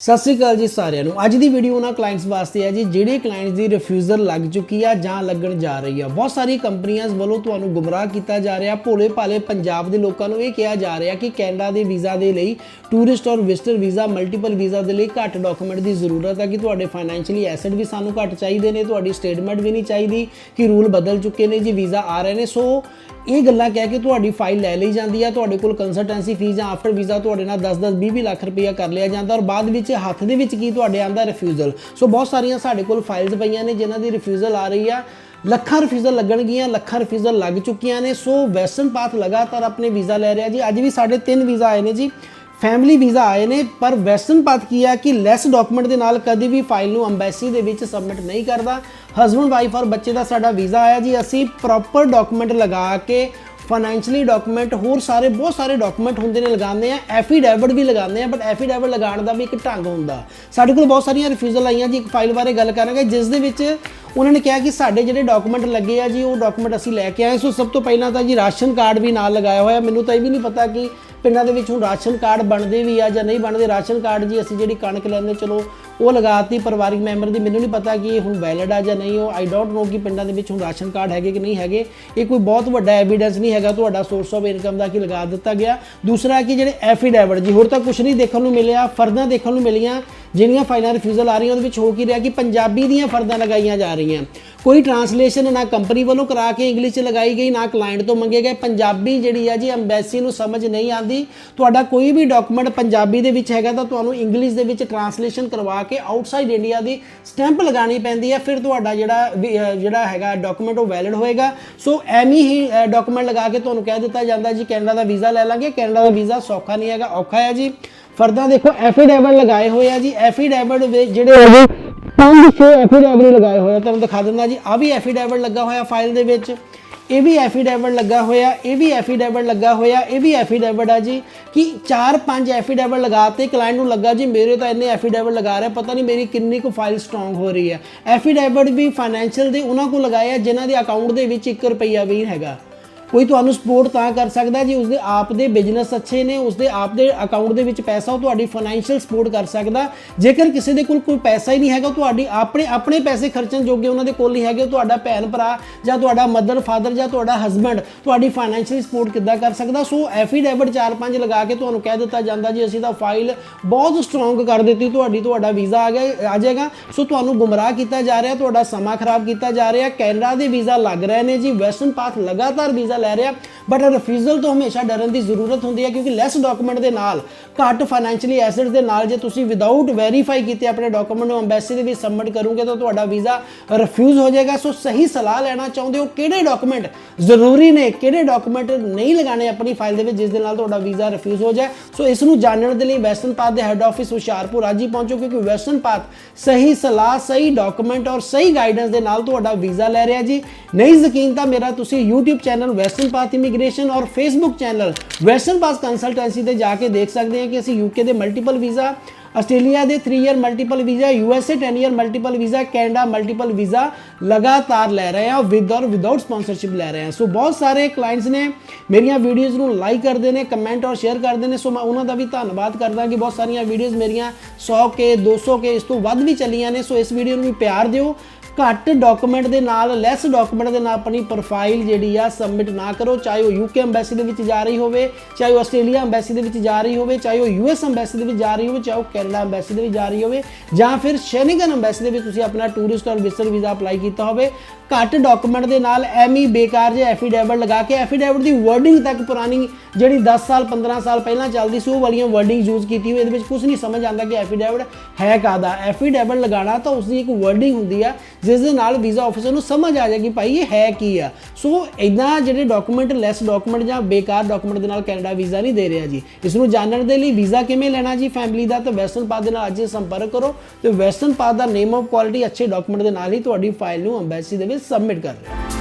ਸਤਿ ਸ੍ਰੀ ਅਕਾਲ ਜੀ ਸਾਰਿਆਂ ਨੂੰ। ਅੱਜ ਦੀ ਵੀਡੀਓ ਉਹਨਾਂ ਕਲਾਇੰਟਸ ਵਾਸਤੇ ਹੈ ਜੀ, ਜਿਹੜੇ ਕਲਾਇੰਟਸ ਦੀ ਰਿਫਿਊਜ਼ਲ ਲੱਗ ਚੁੱਕੀ ਆ ਜਾਂ ਲੱਗਣ ਜਾ ਰਹੀ ਆ। ਬਹੁਤ ਸਾਰੀ ਕੰਪਨੀਆਂ ਵੱਲੋਂ ਤੁਹਾਨੂੰ ਗੁੰਮਰਾਹ ਕੀਤਾ ਜਾ ਰਿਹਾ। ਭੋਲੇ ਭਾਲੇ ਪੰਜਾਬ ਦੇ ਲੋਕਾਂ ਨੂੰ ਇਹ ਕਿਹਾ ਜਾ ਰਿਹਾ ਕਿ ਕੈਨੇਡਾ ਦੇ ਵੀਜ਼ਾ ਦੇ ਲਈ ਟੂਰਿਸਟ ਔਰ ਵਿਜ਼ਟਰ ਵੀਜ਼ਾ ਮਲਟੀਪਲ ਵੀਜ਼ਾ ਦੇ ਲਈ ਘੱਟ ਡਾਕੂਮੈਂਟ ਦੀ ਜ਼ਰੂਰਤ ਆ ਕਿ ਤੁਹਾਡੇ ਫਾਈਨੈਂਸ਼ੀਅਲੀ ਐਸੈਟ ਵੀ ਸਾਨੂੰ ਘੱਟ ਚਾਹੀਦੇ ਨੇ, ਤੁਹਾਡੀ ਸਟੇਟਮੈਂਟ ਵੀ ਨਹੀਂ ਚਾਹੀਦੀ ਕਿ ਰੂਲ ਬਦਲ ਚੁੱਕੇ ਨੇ ਜੀ, ਵੀਜ਼ਾ ਆ ਰਹੇ ਨੇ। ਸੋ ਇਹ ਗੱਲਾਂ ਕਹਿ ਕੇ ਤੁਹਾਡੀ ਫਾਈਲ ਲੈ ਲਈ ਜਾਂਦੀ ਆ। ਤੁਹਾਡੇ ਕੋਲ ਕੰਸਲਟੈਂਸੀ ਫੀਸ ਜਾਂ ਆਫਟਰ ਵੀਜ਼ਾ ਤੁਹਾਡੇ ਨਾਲ 10-10 20-20 ਲੱਖ ਰੁਪਇਆ ਕਰ ਲਿਆ ਜਾਂਦਾ ਔਰ ਬਾਅਦ ਵਿੱਚ ਹੱਥ ਦੇ ਵਿੱਚ ਕੀ ਤੁਹਾਡੇ ਆਂਦਾ ਰਿਫਿਊਜ਼ਲ ਸੋ ਬਹੁਤ ਸਾਰੀਆਂ ਸਾਡੇ ਕੋਲ ਫਾਈਲਸ ਪਈਆਂ ਨੇ ਜਿਨ੍ਹਾਂ ਦੀ ਰਿਫਿਊਜ਼ਲ ਆ ਰਹੀ ਆ। ਲੱਖਾਂ ਰਿਫਿਊਜ਼ਲ ਲੱਗਣਗੀਆਂ, ਲੱਖਾਂ ਰਿਫਿਊਜ਼ਲ ਲੱਗ ਚੁੱਕੀਆਂ ਨੇ। ਸੋ ਵੈਸਟਰਨ ਪਾਥ ਲਗਾਤਾਰ ਆਪਣੇ ਵੀਜ਼ਾ ਲੈ ਰਿਹਾ ਜੀ। ਅੱਜ ਵੀ ਸਾਡੇ ਤਿੰਨ ਵੀਜ਼ਾ ਆਏ ਨੇ ਜੀ। ਫੈਮਿਲੀ ਵੀਜ਼ਾ ਆਏ ਨੇ, ਪਰ ਵੈਸਟਰਨ ਪਾਥ ਕੀ ਆ ਕਿ ਲੈਸ ਡਾਕੂਮੈਂਟ ਦੇ ਨਾਲ ਕਦੀ ਵੀ ਫਾਈਲ ਨੂੰ ਅੰਬੈਸੀ ਦੇ ਵਿੱਚ ਸਬਮਿਟ ਨਹੀਂ ਕਰਦਾ। ਹਸਬੰਡ ਵਾਈਫ ਔਰ ਬੱਚੇ ਦਾ ਸਾਡਾ ਵੀਜ਼ਾ ਆਇਆ ਜੀ। ਅਸੀਂ ਪ੍ਰੋਪਰ ਡਾਕੂਮੈਂਟ ਲਗਾ ਕੇ ਫਾਈਨੈਂਸ਼ੀਅਲੀ ਡਾਕੂਮੈਂਟ ਹੋਰ ਸਾਰੇ, ਬਹੁਤ ਸਾਰੇ ਡਾਕੂਮੈਂਟ ਹੁੰਦੇ ਨੇ ਲਗਾਉਂਦੇ ਆ। ਐਫੀਡੈਵਿਟ ਵੀ ਲਗਾਉਂਦੇ ਆ ਬਟ ਐਫੀਡੈਵਿਟ ਲਗਾਉਣ ਦਾ ਵੀ ਇੱਕ ਢੰਗ ਹੁੰਦਾ। ਸਾਡੇ ਕੋਲ ਬਹੁਤ ਸਾਰੀਆਂ ਰਿਫਿਊਜ਼ਲ ਆਈਆਂ ਜੀ, ਇੱਕ ਫਾਈਲ ਬਾਰੇ ਗੱਲ ਕਰਾਂਗੇ, ਜਿਸ ਦੇ ਵਿੱਚ ਉਹਨਾਂ ਨੇ ਕਿਹਾ ਕਿ ਸਾਡੇ ਜਿਹੜੇ ਡਾਕੂਮੈਂਟ ਲੱਗੇ ਆ ਜੀ, ਉਹ ਡਾਕੂਮੈਂਟ ਅਸੀਂ ਲੈ ਕੇ ਆਏ ਸੋ ਸਭ ਤੋਂ ਪਹਿਲਾਂ ਤਾਂ ਜੀ ਰਾਸ਼ਨ ਕਾਰਡ ਵੀ ਨਾਲ ਲਗਾਇਆ ਹੋਇਆ। ਮੈਨੂੰ ਤਾਂ ਇਹ ਵੀ ਨਹੀਂ ਪਤਾ ਕਿ ਪਿੰਡਾਂ ਦੇ ਵਿੱਚ ਹੁਣ ਰਾਸ਼ਨ ਕਾਰਡ ਬਣਦੇ ਵੀ ਆ ਜਾਂ ਨਹੀਂ ਬਣਦੇ, ਰਾਸ਼ਨ ਕਾਰਡ ਜੀ ਅਸੀਂ ਜਿਹੜੀ ਕਣਕ ਲੈਂਦੇ, ਚਲੋ ਉਹ ਲਗਾਤੀ ਪਰਿਵਾਰਿਕ ਮੈਂਬਰ ਦੀ, ਮੈਨੂੰ ਨਹੀਂ ਪਤਾ ਕਿ ਇਹ ਹੁਣ ਵੈਲਿਡ ਆ ਜਾਂ ਨਹੀਂ, ਉਹ ਆਈ ਡੋਂਟ ਨੋ ਕਿ ਪਿੰਡਾਂ ਦੇ ਵਿੱਚ ਹੁਣ ਰਾਸ਼ਨ ਕਾਰਡ ਹੈਗੇ ਕਿ ਨਹੀਂ ਹੈਗੇ। ਇਹ ਕੋਈ ਬਹੁਤ ਵੱਡਾ ਐਵੀਡੈਂਸ ਨਹੀਂ ਹੈਗਾ ਤੁਹਾਡਾ ਸੋਰਸ ਆਫ ਇਨਕਮ ਦਾ ਕਿ ਲਗਾ ਦਿੱਤਾ ਗਿਆ। ਦੂਸਰਾ ਕਿ ਜਿਹੜੇ ਐਫੀਡੈਵਿਟ ਜੀ, ਹੋਰ ਤਾਂ ਕੁਝ ਨਹੀਂ ਦੇਖਣ ਨੂੰ ਮਿਲਿਆ, ਫਰਦਾਂ ਦੇਖਣ ਨੂੰ ਮਿਲੀਆਂ, ਜਿਹੜੀਆਂ ਫਾਈਲਾਂ ਰਿਫਿਊਜ਼ਲ ਆ ਰਹੀਆਂ, ਉਹਦੇ ਵਿੱਚ ਹੋ ਕੀ ਰਿਹਾ ਕਿ ਪੰਜਾਬੀ ਦੀਆਂ ਫਰਦਾਂ ਲਗਾਈਆਂ ਜਾ ਰਹੀਆਂ। ਕੋਈ ਟਰਾਂਸਲੇਸ਼ਨ ਨਾ ਕੰਪਨੀ ਵੱਲੋਂ ਕਰਾ ਕੇ ਇੰਗਲਿਸ਼ 'ਚ ਲਗਾਈ ਗਈ ਨਾ ਕਲਾਇੰਟ ਤੋਂ ਮੰਗੇ ਗਏ। ਪੰਜਾਬੀ ਜਿਹੜੀ ਆ ਜੀ ਐਮਬੈਸੀ ਨੂੰ ਸਮਝ ਨਹੀਂ ਆਉਂਦੀ। ਤੁਹਾਡਾ ਕੋਈ ਵੀ ਡਾਕੂਮੈਂਟ ਪੰਜਾਬੀ ਦੇ ਵਿੱਚ ਹੈਗਾ ਤਾਂ ਤੁਹਾਨੂੰ ਇੰਗਲਿਸ਼ ਦੇ ਵਿੱਚ ਟਰਾਂਸਲੇਸ਼ਨ ਕਰਵਾ ਕੇ ਆਊਟਸਾਈਡ ਇੰਡੀਆ ਦੀ ਸਟੈਂਪ ਲਗਾਣੀ ਪੈਂਦੀ ਹੈ ਫਿਰ ਤੁਹਾਡਾ ਜਿਹੜਾ ਵੀ, ਜਿਹੜਾ ਹੈਗਾ ਡਾਕੂਮੈਂਟ ਉਹ ਵੈਲਿਡ ਹੋਏਗਾ। ਸੋ ਐਵੇਂ ਹੀ ਡਾਕੂਮੈਂਟ ਲਗਾ ਕੇ ਤੁਹਾਨੂੰ ਕਹਿ ਦਿੱਤਾ ਜਾਂਦਾ ਜੀ ਕੈਨੇਡਾ ਦਾ ਵੀਜ਼ਾ ਲੈ ਲਾਂਗੇ। ਕੈਨੇਡਾ ਦਾ ਵੀਜ਼ਾ ਸੌਖਾ ਨਹੀਂ ਹੈਗਾ ਔਖਾ ਹੈ ਜੀ। ਫਰਦਾਂ ਦੇਖੋ ਐਫੀਡੇਵਿਟ ਲਗਾਏ ਹੋਏ ਆ ਜੀ। ਐਫੀਡੈਵਿਟ ਜਿਹੜੇ ਹੈਗੇ ਪੰਜ ਛੇ ਐਫੀਡੈਵਿਟ ਲਗਾਏ ਹੋਇਆ ਤੁਹਾਨੂੰ ਦਿਖਾ ਦਿੰਦਾ ਜੀ। ਆ ਵੀ ਐਫੀਡੈਵਿਟ ਲੱਗਾ ਹੋਇਆ ਫਾਈਲ ਦੇ ਵਿੱਚ। ਇਹ ਵੀ ਐਫੀਡੈਵਿਟ ਲੱਗਾ ਹੋਇਆ, ਇਹ ਵੀ ਐਫੀਡੈਵਿਟ ਲੱਗਾ ਹੋਇਆ, ਇਹ ਵੀ ਐਫੀਡੈਵਿਟ ਆ ਜੀ। ਕਿ ਚਾਰ ਪੰਜ ਐਫੀਡੈਵਿਟ ਲਗਾਤੇ ਕਲਾਇੰਟ ਨੂੰ ਲੱਗਾ ਜੀ, ਮੇਰੇ ਤਾਂ ਇੰਨੇ ਐਫੀਡੈਵਿਟ ਲਗਾ ਰਿਹਾ ਪਤਾ ਨਹੀਂ ਮੇਰੀ ਕਿੰਨੀ ਕੁ ਫਾਈਲ ਸਟਰੋਂਗ ਹੋ ਰਹੀ ਹੈ ਐਫੀਡੈਵਿਟ ਵੀ ਫਾਈਨੈਂਸ਼ੀਅਲ ਦੇ ਉਹਨਾਂ ਕੋਲ ਲਗਾਏ ਆ, ਜਿਨ੍ਹਾਂ ਦੇ ਅਕਾਊਂਟ ਦੇ ਵਿੱਚ 1 ਰੁਪਈਆ ਵੀ ਹੈਗਾ। ਕੋਈ ਤੁਹਾਨੂੰ ਸਪੋਰਟ ਤਾਂ ਕਰ ਸਕਦਾ ਜੀ, ਉਸਦੇ ਆਪ ਦੇ ਬਿਜ਼ਨਸ ਅੱਛੇ ਨੇ, ਉਸਦੇ ਆਪ ਦੇ ਅਕਾਊਂਟ ਦੇ ਵਿੱਚ ਪੈਸਾ, ਉਹ ਤੁਹਾਡੀ ਫਾਈਨੈਂਸ਼ੀਅਲ ਸਪੋਰਟ ਕਰ ਸਕਦਾ। ਜੇਕਰ ਕਿਸੇ ਦੇ ਕੋਲ ਕੋਈ ਪੈਸਾ ਹੀ ਨਹੀਂ ਹੈਗਾ ਤੁਹਾਡੀ ਆਪਣੇ ਆਪਣੇ ਪੈਸੇ ਖਰਚਣ ਜੋਗੇ ਉਹਨਾਂ ਦੇ ਕੋਲ ਨਹੀਂ ਹੈਗੇ, ਉਹ ਤੁਹਾਡਾ ਭੈਣ ਭਰਾ ਜਾਂ ਤੁਹਾਡਾ ਮਦਰ ਫਾਦਰ ਜਾਂ ਤੁਹਾਡਾ ਹਸਬੰਡ ਤੁਹਾਡੀ ਫਾਈਨੈਂਸ਼ੀਅਲ ਸਪੋਰਟ ਕਿੱਦਾਂ ਕਰ ਸਕਦਾ? ਸੋ ਐਫੀਡੈਵਿਟ 4-5 ਲਗਾ ਕੇ ਤੁਹਾਨੂੰ ਕਹਿ ਦਿੱਤਾ ਜਾਂਦਾ ਜੀ, ਅਸੀਂ ਤਾਂ ਫਾਈਲ ਬਹੁਤ ਸਟਰੋਂਗ ਕਰ ਦਿੱਤੀ, ਤੁਹਾਡੀ, ਤੁਹਾਡਾ ਵੀਜ਼ਾ ਆ ਗਿਆ, ਆ ਜਾਏਗਾ। ਸੋ ਤੁਹਾਨੂੰ ਗੁੰਮਰਾਹ ਕੀਤਾ ਜਾ ਰਿਹਾ, ਤੁਹਾਡਾ ਸਮਾਂ ਖਰਾਬ ਕੀਤਾ ਜਾ ਰਿਹਾ, ਕੈਨੇਡਾ ਦੇ ਵੀਜ਼ਾ ਲੱਗ ਰਹੇ ਨੇ ਜੀ ਵੈਸਟਰਨ ਪਾਥ ਲਗਾਤਾਰ ਵੀਜ਼ਾ ਲੈ ਰਿਹਾ। ਬਟ ਰਿਫਿਊਜ਼ਲ ਤੋਂ ਹਮੇਸ਼ਾ ਡਰਨ ਦੀ ਜ਼ਰੂਰਤ ਹੁੰਦੀ ਹੈ ਕਿਉਂਕਿ ਲੈਸ ਡਾਕੂਮੈਂਟ ਦੇ ਨਾਲ, ਘੱਟ ਫਾਈਨੈਂਸ਼ੀਅਲੀ ਐਸੈਟਸ ਦੇ ਨਾਲ ਜੇ ਤੁਸੀਂ ਵਿਦਆਊਟ ਵੈਰੀਫਾਈ ਕੀਤੇ ਆਪਣੇ ਡਾਕੂਮੈਂਟ ਨੂੰ ਐਮਬੈਸੀ ਦੇ ਵਿੱਚ ਸਬਮਿਟ ਕਰੋਗੇ ਤਾਂ ਤੁਹਾਡਾ ਵੀਜ਼ਾ ਰਿਫਿਊਜ਼ ਹੋ ਜਾਏਗਾ। ਸੋ ਸਹੀ ਸਲਾਹ ਲੈਣਾ ਚਾਹੁੰਦੇ ਹੋ ਕਿਹੜੇ ਡਾਕੂਮੈਂਟ ਜ਼ਰੂਰੀ ਨੇ, ਕਿਹੜੇ ਡਾਕੂਮੈਂਟ ਨਹੀਂ ਲਗਾਣੇ ਆਪਣੀ ਫਾਈਲ ਦੇ ਵਿੱਚ ਜਿਸ ਦੇ ਨਾਲ ਤੁਹਾਡਾ ਵੀਜ਼ਾ ਰਿਫਿਊਜ਼ ਹੋ ਜਾਏ। ਸੋ ਇਸ ਨੂੰ ਜਾਣਨ ਦੇ ਲਈ ਵੈਸਟਰਨ ਪਾਥ ਦੇ ਹੈੱਡ ਆਫਿਸ ਹੁਸ਼ਿਆਰਪੁਰ ਅੱਜ ਹੀ ਪਹੁੰਚੋ ਕਿਉਂਕਿ ਵੈਸਟਰਨ ਪਾਥ ਸਹੀ ਸਲਾਹ, ਸਹੀ ਡਾਕੂਮੈਂਟ ਔਰ ਸਹੀ ਗਾਈਡੈਂਸ ਦੇ ਨਾਲ ਤੁਹਾਡਾ ਵੀਜ਼ਾ ਲੈ ਰਿਹਾ ਜੀ। ਨਹੀਂ ਯਕੀਨ ਤਾਂ ਮੇਰਾ ਤੁਸੀਂ YouTube channel western path immigration ਔਰ Facebook channel western path consultancy ਤੇ ਜਾ ਕੇ ਦੇਖ ਸਕਦੇ ਹਾਂ ਕਿ ਅਸੀਂ UK ਦੇ ਮਲਟੀਪਲ ਵੀਜ਼ਾ ਆਸਟ੍ਰੇਲੀਆ ਦੇ 3 year multiple visa USA 10 year multiple visa Canada multiple visa ਲਗਾਤਾਰ ਲੈ ਰਹੇ ਹਾਂ ਵਿਦ ਔਰ ਵਿਦਆਊਟ ਸਪਾਂਸਰਸ਼ਿਪ ਲੈ ਰਹੇ ਹਾਂ। ਸੋ ਬਹੁਤ ਸਾਰੇ ਕਲਾਇੰਟਸ ਨੇ, ਮੇਰੀਆਂ ਵੀਡੀਓਜ਼ ਨੂੰ ਲਾਈਕ ਕਰਦੇ ਨੇ ਕਮੈਂਟ ਔਰ ਸ਼ੇਅਰ ਕਰਦੇ ਨੇ। ਸੋ ਮੈਂ ਉਹਨਾਂ ਦਾ ਵੀ ਧੰਨਵਾਦ ਕਰਦਾ ਕਿ ਬਹੁਤ ਸਾਰੀਆਂ ਵੀਡੀਓਜ਼ ਮੇਰੀਆਂ 100 ਕੇ 200 ਕੇ ਇਸ ਤੋਂ ਵੱਧ ਵੀ ਚੱਲੀਆਂ ਨੇ। ਸੋ ਇਸ ਵੀਡੀਓ ਨੂੰ ਵੀ ਪਿਆਰ ਦਿਓ। ਘੱਟ ਡਾਕੂਮੈਂਟ ਦੇ ਨਾਲ ਲੈਸ ਡਾਕੂਮੈਂਟ ਦੇ ਨਾਲ ਆਪਣੀ ਪ੍ਰੋਫਾਈਲ ਜਿਹੜੀ ਆ ਸਬਮਿਟ ਨਾ ਕਰੋ। ਚਾਹੇ ਉਹ ਯੂਕੇ ਐਮਬੈਸੀ ਦੇ ਵਿੱਚ ਜਾ ਰਹੀ ਹੋਵੇ, ਚਾਹੇ ਉਹ ਆਸਟ੍ਰੇਲੀਆ ਐਮਬੈਸੀ ਦੇ ਵਿੱਚ ਜਾ ਰਹੀ ਹੋਵੇ, ਚਾਹੇ ਉਹ ਯੂਐਸ ਐਮਬੈਸੀ ਦੇ ਵਿੱਚ ਜਾ ਰਹੀ ਹੋਵੇ, ਚਾਹੇ ਉਹ ਕੈਨੇਡਾ ਐਮਬੈਸੀ ਦੇ ਵਿੱਚ ਜਾ ਰਹੀ ਹੋਵੇ, ਜਾਂ ਫਿਰ ਸ਼ੈਨਿਗਨ ਐਮਬੈਸੀ ਦੇ ਵਿੱਚ ਤੁਸੀਂ ਆਪਣਾ ਟੂਰਿਸਟ ਔਰ ਵਿਜ਼ਟਰ ਵੀਜ਼ਾ ਅਪਲਾਈ ਕੀਤਾ ਹੋਵੇ। ਘੱਟ ਡਾਕੂਮੈਂਟ ਦੇ ਨਾਲ ਐਮੀ ਬੇਕਾਰ ਜੇ ਐਫੀਡੇਵਿਟ ਲਗਾ ਕੇ ਐਫੀਡੇਵਿਟ ਦੀ ਵਰਡਿੰਗ ਤੱਕ ਪੁਰਾਣੀ ਜਿਹੜੀ 10 ਸਾਲ 15 ਸਾਲ ਪਹਿਲਾਂ ਚੱਲਦੀ ਸੀ, ਉਹ ਵਾਲੀਆਂ ਵਰਡਿੰਗ ਯੂਜ਼ ਕੀਤੀ ਹੋਈ, ਇਹਦੇ ਵਿੱਚ ਕੁਝ ਨਹੀਂ ਸਮਝ ਆਉਂਦਾ ਕਿ ਐਫੀਡੇਵਿਟ ਹੈ ਕਾਦਾ ਐਫੀਡੇਵਿਟ ਲਗਾਉਣਾ ਤਾਂ ਉਸ ਦੀ ਇੱਕ ਵਰਡਿੰਗ ਹੁੰਦੀ ਆ ਜਿਸ ਦੇ ਨਾਲ ਵੀਜ਼ਾ ਆਫਿਸਰ ਨੂੰ ਸਮਝ ਆ ਜਾਏਗੀ ਭਾਈ ਇਹ ਹੈ ਕੀ ਆ। ਸੋ ਇਦਾਂ ਜਿਹੜੇ ਡਾਕੂਮੈਂਟ ਲੈਸ ਡਾਕੂਮੈਂਟ ਜਾਂ ਬੇਕਾਰ ਡਾਕੂਮੈਂਟ ਦੇ ਨਾਲ ਕੈਨੇਡਾ ਵੀਜ਼ਾ ਨਹੀਂ ਦੇ ਰਿਹਾ ਜੀ। ਇਸ ਨੂੰ ਜਾਣਨ ਦੇ ਲਈ ਵੀਜ਼ਾ ਕਿਵੇਂ ਲੈਣਾ ਜੀ ਫੈਮਿਲੀ ਦਾ ਤਾਂ ਵੈਸਟਰਨ ਪਾਥ ਦੇ ਨਾਲ ਅੱਜ ਹੀ ਸੰਪਰਕ ਕਰੋ ਤੇ ਵੈਸਟਰਨ ਪਾਥ ਦਾ ਨੇਮ ਆਫ ਕੁਆਲਿਟੀ ਅੱਛੇ ਡਾਕੂਮੈਂਟ ਦੇ ਨਾਲ ਹੀ ਤੁਹਾਡੀ ਫਾਈਲ ਨੂੰ ਐਮਬੈਸੀ ਦੇ ਵਿੱਚ ਸਬਮਿਟ ਕਰ ਲਿਓ।